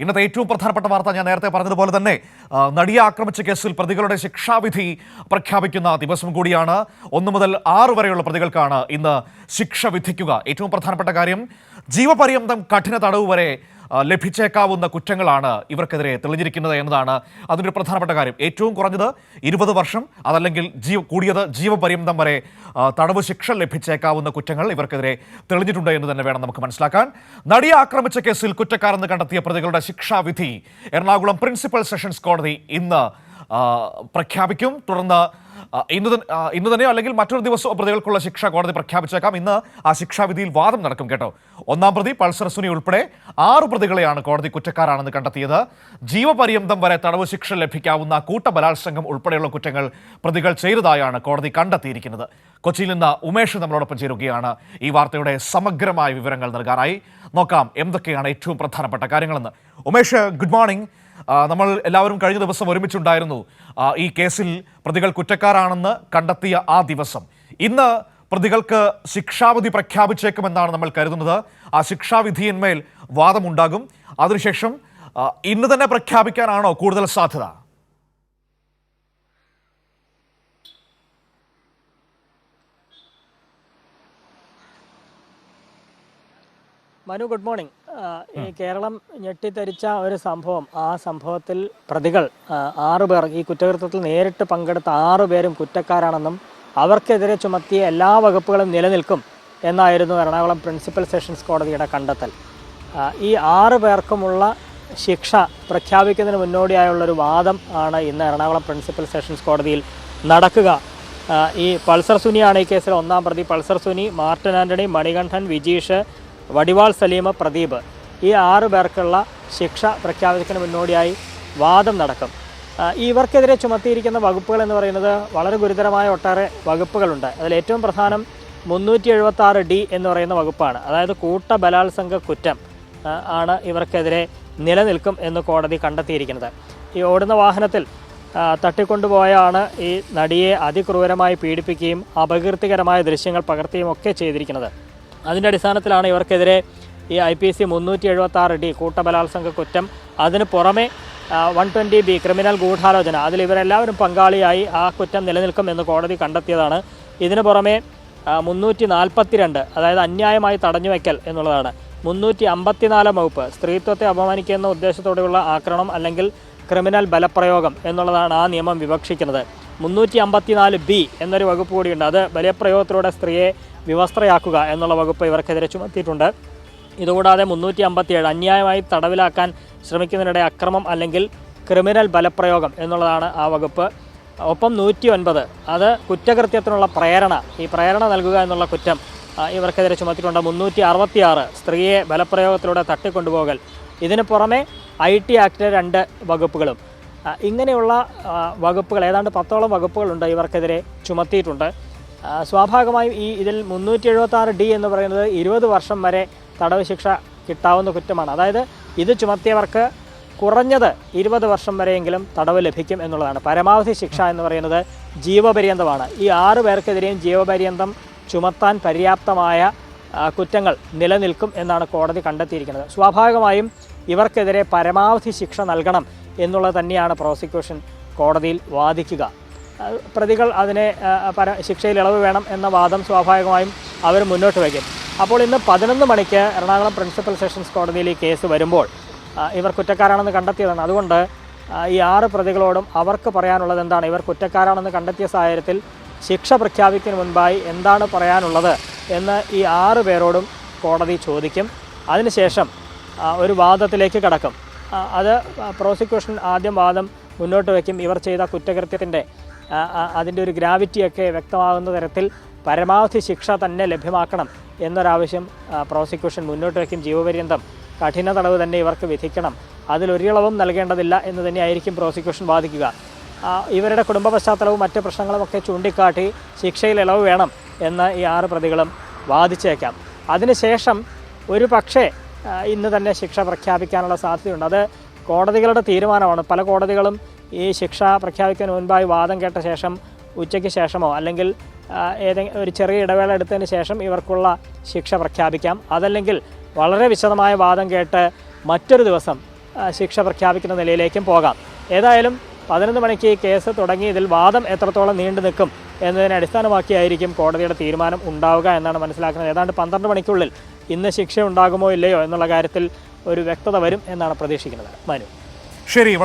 ഇന്നത്തെ ഏറ്റവും പ്രധാനപ്പെട്ട വാർത്ത ഞാൻ നേരത്തെ പറഞ്ഞതുപോലെ തന്നെ നടിയെ ആക്രമിച്ച കേസിൽ പ്രതികളുടെ ശിക്ഷാവിധി പ്രഖ്യാപിക്കുന്ന ദിവസം കൂടിയാണ്. ഒന്ന് മുതൽ ആറ് വരെയുള്ള പ്രതികൾക്കാണ് ഇന്ന് ശിക്ഷ വിധിക്കുക. ഏറ്റവും പ്രധാനപ്പെട്ട കാര്യം ജീവപര്യന്തം കഠിന തടവ് വരെ ലഭിച്ചേക്കാവുന്ന കുറ്റങ്ങളാണ് ഇവർക്കെതിരെ തെളിഞ്ഞിരിക്കുന്നത് എന്നതാണ് അതിന്റെ പ്രധാനപ്പെട്ട കാര്യം. ഏറ്റവും കുറഞ്ഞത് ഇരുപത് വർഷം അതല്ലെങ്കിൽ ജീവ കൂടിയത് ജീവപര്യന്തം വരെ തടവ് ശിക്ഷ ലഭിച്ചേക്കാവുന്ന കുറ്റങ്ങൾ ഇവർക്കെതിരെ തെളിഞ്ഞിട്ടുണ്ട് എന്ന് തന്നെ വേണം നമുക്ക് മനസ്സിലാക്കാൻ. നടിയെ ആക്രമിച്ച കേസിൽ കുറ്റക്കാരെന്ന് കണ്ടെത്തിയ പ്രതികളുടെ ശിക്ഷാവിധി എറണാകുളം പ്രിൻസിപ്പൽ സെഷൻസ് കോടതി ഇന്ന് പ്രഖ്യാപിക്കും. തുടർന്ന് ഇന്ന് ഇന്ന് തന്നെയോ അല്ലെങ്കിൽ മറ്റൊരു ദിവസം പ്രതികൾക്കുള്ള ശിക്ഷ കോടതി പ്രഖ്യാപിച്ചേക്കാം. ഇന്ന് ആ ശിക്ഷാവിധിയിൽ വാദം നടക്കും കേട്ടോ. ഒന്നാം പ്രതി പൾസർ സുനി ഉൾപ്പെടെ ആറ് പ്രതികളെയാണ് കോടതി കുറ്റക്കാരാണെന്ന് കണ്ടെത്തിയത്. ജീവപര്യന്തം വരെ തടവ് ശിക്ഷ ലഭിക്കാവുന്ന കൂട്ടബലാത്സംഗം ഉൾപ്പെടെയുള്ള കുറ്റങ്ങൾ പ്രതികൾ ചെയ്തതായാണ് കോടതി കണ്ടെത്തിയിരിക്കുന്നത്. കൊച്ചിയിൽ നിന്ന് ഉമേഷ് നമ്മളോടൊപ്പം ചേരുകയാണ്. ഈ വാർത്തയുടെ സമഗ്രമായ വിവരങ്ങൾ നൽകാനായി. നോക്കാം എന്തൊക്കെയാണ് ഏറ്റവും പ്രധാനപ്പെട്ട കാര്യങ്ങളെന്ന്. ഉമേഷ് ഗുഡ് മോർണിംഗ് നമ്മൾ എല്ലാവരും കഴിഞ്ഞ ദിവസം ഒരുമിച്ചുണ്ടായിരുന്നു. ഈ കേസിൽ പ്രതികൾ കുറ്റക്കാരാണെന്ന് കണ്ടെത്തിയ ആ ദിവസം. ഇന്ന് പ്രതികൾക്ക് ശിക്ഷാവിധി പ്രഖ്യാപിച്ചേക്കുമെന്നാണ് നമ്മൾ കരുതുന്നത്. ആ ശിക്ഷാവിധിയിന്മേൽ വാദമുണ്ടാകും. അതിനുശേഷം ഇന്ന് തന്നെ പ്രഖ്യാപിക്കാനാണോ കൂടുതൽ സാധ്യത? മനു ഗുഡ് മോർണിംഗ് ഈ കേരളം ഞെട്ടിത്തരിച്ച ഒരു സംഭവം. ആ സംഭവത്തിൽ പ്രതികൾ ആറു പേർ ഈ കുറ്റകൃത്യത്തിൽ നേരിട്ട് പങ്കെടുത്ത ആറ് പേരും കുറ്റക്കാരാണെന്നും അവർക്കെതിരെ ചുമത്തിയ എല്ലാ വകുപ്പുകളും നിലനിൽക്കും എന്നായിരുന്നു എറണാകുളം പ്രിൻസിപ്പൽ സെഷൻസ് കോടതിയുടെ കണ്ടെത്തൽ. ഈ ആറ് പേർക്കുമുള്ള ശിക്ഷ പ്രഖ്യാപിക്കുന്നതിന് മുന്നോടിയായുള്ളൊരു വാദം ആണ് ഇന്ന് എറണാകുളം പ്രിൻസിപ്പൽ സെഷൻസ് കോടതിയിൽ നടക്കുക. ഈ പൾസർ സുനിയാണ് ഈ കേസിലെ ഒന്നാം പ്രതി. Pulsar Suni Martin Antony Manikandan Vijeesh Vadival Saleema Pradeep. ഈ ആറ് പേർക്കുള്ള ശിക്ഷ പ്രഖ്യാപിക്കുന്നതിന് മുന്നോടിയായി വാദം നടക്കും. ഇവർക്കെതിരെ ചുമത്തിയിരിക്കുന്ന വകുപ്പുകൾ എന്ന് പറയുന്നത് വളരെ ഗുരുതരമായ ഒട്ടേറെ വകുപ്പുകളുണ്ട്. അതിൽ ഏറ്റവും പ്രധാനം മുന്നൂറ്റി എഴുപത്തി ആറ് ഡി എന്ന് പറയുന്ന വകുപ്പാണ്. അതായത് കൂട്ട ബലാത്സംഗ കുറ്റം ആണ് ഇവർക്കെതിരെ നിലനിൽക്കും എന്ന് കോടതി കണ്ടെത്തിയിരിക്കുന്നത്. ഈ ഓടുന്ന വാഹനത്തിൽ തട്ടിക്കൊണ്ടുപോയാണ് ഈ നടിയെ അതിക്രൂരമായി പീഡിപ്പിക്കുകയും അപകീർത്തികരമായ ദൃശ്യങ്ങൾ പകർത്തുകയും ഒക്കെ ചെയ്തിരിക്കുന്നത്. അതിന്റെ അടിസ്ഥാനത്തിലാണ് ഇവർക്കെതിരെ ഈ ഐ പി സി മുന്നൂറ്റി എഴുപത്തി ആറ് ഡി കൂട്ടബലാത്സംഗ കുറ്റം. അതിന് പുറമെ വൺ ട്വന്റി ബി ക്രിമിനൽ ഗൂഢാലോചന. അതിൽ ഇവരെല്ലാവരും പങ്കാളിയായി ആ കുറ്റം നിലനിൽക്കും എന്ന് കോടതി കണ്ടെത്തിയതാണ്. ഇതിന് പുറമെ മുന്നൂറ്റി നാൽപ്പത്തിരണ്ട് അതായത് അന്യായമായി തടഞ്ഞു വയ്ക്കൽ എന്നുള്ളതാണ്. മുന്നൂറ്റി അമ്പത്തിനാലാം വകുപ്പ് സ്ത്രീത്വത്തെ അപമാനിക്കുന്ന ഉദ്ദേശത്തോടെയുള്ള ആക്രമണം അല്ലെങ്കിൽ ക്രിമിനൽ ബലപ്രയോഗം എന്നുള്ളതാണ് ആ നിയമം വിവക്ഷിക്കുന്നത്. മുന്നൂറ്റി അമ്പത്തിനാല് ബി എന്നൊരു വകുപ്പ് കൂടിയുണ്ട്. അത് ബലപ്രയോഗത്തിലൂടെ സ്ത്രീയെ വിവസ്ത്രയാക്കുക എന്നുള്ള വകുപ്പ് ഇവർക്കെതിരെ ചുമത്തിയിട്ടുണ്ട്. ഇതുകൂടാതെ മുന്നൂറ്റി അമ്പത്തിയേഴ് അന്യായമായി തടവിലാക്കാൻ ശ്രമിക്കുന്നതിനിടെ അക്രമം അല്ലെങ്കിൽ ക്രിമിനൽ ബലപ്രയോഗം എന്നുള്ളതാണ് ആ വകുപ്പ്. ഒപ്പം നൂറ്റി ഒൻപത് അത് കുറ്റകൃത്യത്തിനുള്ള പ്രേരണ ഈ പ്രേരണ നൽകുക എന്നുള്ള കുറ്റം ഇവർക്കെതിരെ ചുമത്തിയിട്ടുണ്ട്. മുന്നൂറ്റി അറുപത്തിയാറ് സ്ത്രീയെ ബലപ്രയോഗത്തിലൂടെ തട്ടിക്കൊണ്ടുപോകൽ. ഇതിന് പുറമെ ഐ ടി ആക്ടിലെ രണ്ട് വകുപ്പുകളും ഇങ്ങനെയുള്ള വകുപ്പുകൾ ഏതാണ്ട് പത്തോളം വകുപ്പുകളുണ്ട് ഇവർക്കെതിരെ ചുമത്തിയിട്ടുണ്ട്. സ്വാഭാവികമായും ഈ ഇതിൽ മുന്നൂറ്റി എഴുപത്തി ആറ് ഡി എന്ന് പറയുന്നത് ഇരുപത് വർഷം വരെ തടവ് ശിക്ഷ കിട്ടാവുന്ന കുറ്റമാണ്. അതായത് ഇത് ചുമത്തിയവർക്ക് കുറഞ്ഞത് ഇരുപത് വർഷം വരെയെങ്കിലും തടവ് ലഭിക്കും എന്നുള്ളതാണ്. പരമാവധി ശിക്ഷ എന്ന് പറയുന്നത് ജീവപര്യന്തമാണ്. ഈ ആറ് പേർക്കെതിരെയും ജീവപര്യന്തം ചുമത്താൻ പര്യാപ്തമായ കുറ്റങ്ങൾ നിലനിൽക്കും എന്നാണ് കോടതി കണ്ടെത്തിയിരിക്കുന്നത്. സ്വാഭാവികമായും ഇവർക്കെതിരെ പരമാവധി ശിക്ഷ നൽകണം എന്നുള്ളത് തന്നെയാണ് പ്രോസിക്യൂഷൻ കോടതിയിൽ വാദിക്കുക. പ്രതികൾ അതിനെ പര ശിക്ഷയിൽ ഇളവ് വേണം എന്ന വാദം സ്വാഭാവികമായും അവർ മുന്നോട്ട് വയ്ക്കും. അപ്പോൾ ഇന്ന് പതിനൊന്ന് മണിക്ക് എറണാകുളം പ്രിൻസിപ്പൽ സെഷൻസ് കോടതിയിൽ ഈ കേസ് വരുമ്പോൾ ഇവർ കുറ്റക്കാരാണെന്ന് കണ്ടെത്തിയതാണ്. അതുകൊണ്ട് ഈ ആറ് പ്രതികളോടും അവർക്ക് പറയാനുള്ളത് എന്താണ്? ഇവർ കുറ്റക്കാരാണെന്ന് കണ്ടെത്തിയ സാഹചര്യത്തിൽ ശിക്ഷ പ്രഖ്യാപിക്കുന്ന മുൻപായി എന്താണ് പറയാനുള്ളത് എന്ന് ഈ ആറ് പേരോടും കോടതി ചോദിക്കും. അതിനുശേഷം ഒരു വാദത്തിലേക്ക് കടക്കും. അത് പ്രോസിക്യൂഷൻ ആദ്യം വാദം മുന്നോട്ട് വയ്ക്കും. ഇവർ ചെയ്ത കുറ്റകൃത്യത്തിന്റെ അതിന്റെ ഒരു ഗ്രാവിറ്റിയൊക്കെ വ്യക്തമാകുന്ന തരത്തിൽ പരമാവധി ശിക്ഷ തന്നെ ലഭ്യമാക്കണം എന്നൊരാവശ്യം പ്രോസിക്യൂഷൻ മുന്നോട്ട് വയ്ക്കും. ജീവപര്യന്തം കഠിന തടവ് തന്നെ ഇവർക്ക് വിധിക്കണം. അതിലൊരിളവും നൽകേണ്ടതില്ല എന്ന് തന്നെയായിരിക്കും പ്രോസിക്യൂഷൻ വാദിക്കുക. ഇവരുടെ കുടുംബ പശ്ചാത്തലവും മറ്റ് പ്രശ്നങ്ങളുമൊക്കെ ചൂണ്ടിക്കാട്ടി ശിക്ഷയിൽ ഇളവ് വേണം എന്ന് ഈ ആറ് പ്രതികളും വാദിച്ചേക്കാം. അതിനുശേഷം ഒരു പക്ഷേ ഇന്ന് തന്നെ ശിക്ഷ പ്രഖ്യാപിക്കാനുള്ള സാധ്യതയുണ്ട്. അത് കോടതികളുടെ തീരുമാനമാണ്. പല കോടതികളും ഈ ശിക്ഷ പ്രഖ്യാപിക്കാൻ മുൻപായി വാദം കേട്ട ശേഷം ഉച്ചയ്ക്ക് ശേഷമോ അല്ലെങ്കിൽ ഏതെങ്കിലും ഒരു ചെറിയ ഇടവേള എടുത്തതിന് ശേഷം ഇവർക്കുള്ള ശിക്ഷ പ്രഖ്യാപിക്കാം. അതല്ലെങ്കിൽ വളരെ വിശദമായ വാദം കേട്ട് മറ്റൊരു ദിവസം ശിക്ഷ പ്രഖ്യാപിക്കുന്ന നിലയിലേക്കും പോകാം. ഏതായാലും പതിനൊന്ന് മണിക്ക് കേസ് തുടങ്ങി ഇതിൽ വാദം എത്രത്തോളം നീണ്ടു നിൽക്കും എന്നതിനെ അടിസ്ഥാനമാക്കിയായിരിക്കും കോടതിയുടെ തീരുമാനം ഉണ്ടാവുക എന്നാണ് മനസ്സിലാക്കുന്നത്. ഏതാണ്ട് പന്ത്രണ്ട് മണിക്കുള്ളിൽ ഇന്ന് ശിക്ഷ ഉണ്ടാകുമോ ഇല്ലയോ എന്നുള്ള കാര്യത്തിൽ ഒരു വ്യക്തത വരും എന്നാണ് പ്രതീക്ഷിക്കുന്നത്. മനു. ശരി